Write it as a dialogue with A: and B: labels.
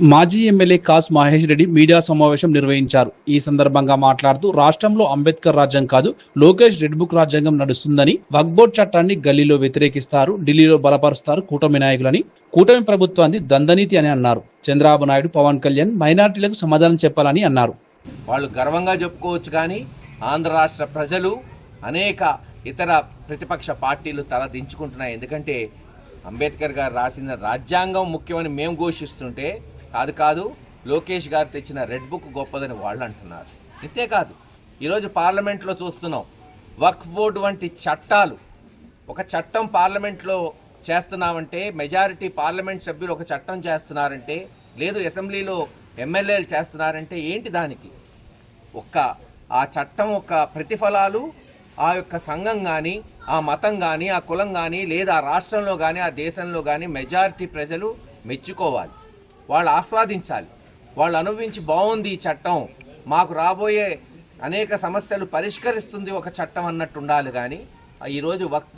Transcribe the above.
A: మాజీ MLA Kasu Mahesh Reddy media సమావేశం నిర్వహించారు. ఈ సందర్భంగా మాట్లాడుతూ రాష్ట్రంలో అంబేద్కర్ రాజ్యం కాదు లోకేష్ రెడ్ బుక్ రాజ్యాంగం నడుస్తుందని వక్బోర్డ్ చట్టాన్ని గల్లీలో వ్యతిరేకిస్తారు ఢిల్లీలో బలపరుస్తారు కూటమి నాయకులని కూటమి ప్రభుత్వాన్ని దందనీతి అని అన్నారు. చంద్రబాబు నాయుడు పవన్ కళ్యాణ్ మైనార్టీలకు సమాధానం చెప్పాలని అన్నారు.
B: వాళ్ళు గర్వంగా చెప్పుకోవచ్చు కానీ ఆంధ్ర రాష్ట్ర ప్రజలు అనేక ఇతర ప్రతిపక్ష పార్టీలు తల దించుకుంటున్నాయి. ఎందుకంటే అంబేద్కర్ గారు రాసిన రాజ్యాంగం ముఖ్యమని మేము ఘోషిస్తుంటే కాదు కాదు లోకేష్ గారు తెచ్చిన రెడ్ బుక్ గొప్పదని వాళ్ళు అంటున్నారు ఇంతేకాదు ఈరోజు పార్లమెంట్లో చూస్తున్నాం వక్ఫ్ బోర్డు వంటి చట్టాలు. ఒక చట్టం పార్లమెంట్లో చేస్తున్నామంటే మెజారిటీ పార్లమెంట్ సభ్యులు ఒక చట్టం చేస్తున్నారంటే లేదు అసెంబ్లీలో ఎమ్మెల్యేలు చేస్తున్నారంటే ఏంటి దానికి? ఒక్క ఆ చట్టం యొక్క ప్రతిఫలాలు ఆ యొక్క సంఘం కానీ ఆ మతం కానీ ఆ కులం కానీ లేదా ఆ రాష్ట్రంలో కానీ ఆ దేశంలో కానీ మెజారిటీ ప్రజలు మెచ్చుకోవాలి. వాళ్ళు ఆస్వాదించాలి. వాళ్ళు అనుభవించి బాగుంది ఈ చట్టం. మాకు రాబోయే అనేక సమస్యలు పరిష్కరిస్తుంది ఒక చట్టం అన్నట్టు ఉండాలి కానీ ఆ ఈరోజు వక్